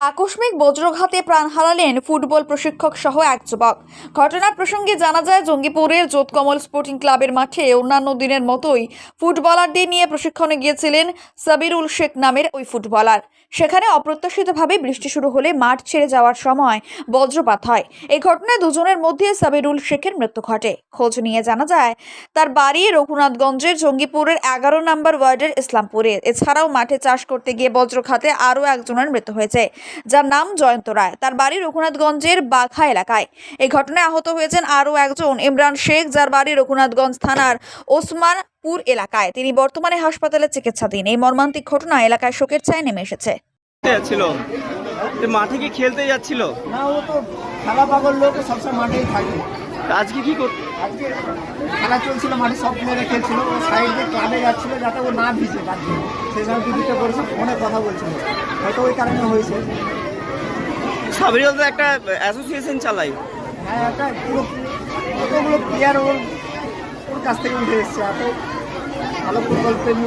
আকস্মিক বজ্রঘাতে প্রাণ হারালেন ফুটবল প্রশিক্ষক সহ এক যুবক। ঘটনার প্রসঙ্গে জানা যায়, জঙ্গিপুরের জোতকমল স্পোর্টিং ক্লাবের মাঠে অন্যান্য দিনের মতোই ফুটবলারদের নিয়ে প্রশিক্ষণে গিয়েছিলেন সাবিরুল শেখ নামের ওই ফুটবলার। সেখানে অপ্রত্যাশিতভাবে বৃষ্টি শুরু হলে মাঠ ছেড়ে যাওয়ার সময় বজ্রপাত হয়। এই ঘটনায় দুজনের মধ্যে সাবিরুল শেখের মৃত্যু ঘটে। খোঁজ নিয়ে জানা যায়, তার বাড়ি রঘুনাথগঞ্জের জঙ্গিপুরের এগারো নম্বর ওয়ার্ডের ইসলামপুরে। এছাড়াও মাঠে চাষ করতে গিয়ে বজ্রঘাতে আরও একজনের মৃত্যু হয়েছে। যার নাম জয়ন্ত রায়। তার বাড়ি রঘুনাথগঞ্জের বাঘা এলাকায়। এই ঘটনায় আহত হয়েছেন আরও একজন ইমরান শেখ যার বাড়ি রঘুনাথগঞ্জ থানার ওসমানপুর এলাকায়। তিনি বর্তমানে হাসপাতালে চিকিৎসাধীন। এই মর্মান্তিক ঘটনা এলাকায় শোকের ছায় নেমে এসেছে। যাচ্ছিল মাঠে কি খেলতে যাচ্ছিল। না ও তো খেলা পাগল লোক সবসময় মাঠেই থাকে। আজকে কি আজকে খেলা চলছিল মাঠে সব প্লেয়ারে খেলছিল। ও সাইড ক্লাবে যাচ্ছিল যাতে ও না ভিজে তার সেই সময় দিদিটা করেছে ফোনে কথা বলছিল। হয়তো ওই কারণে হয়েছে। সাবরিয়াল তো একটা অ্যাসোসিয়েশন চালাই হ্যাঁ একটা পুরো কতগুলো প্লেয়ার ওর ওর কাছ থেকে উঠে এসছে এত ভালো ফুটবল প্রেমী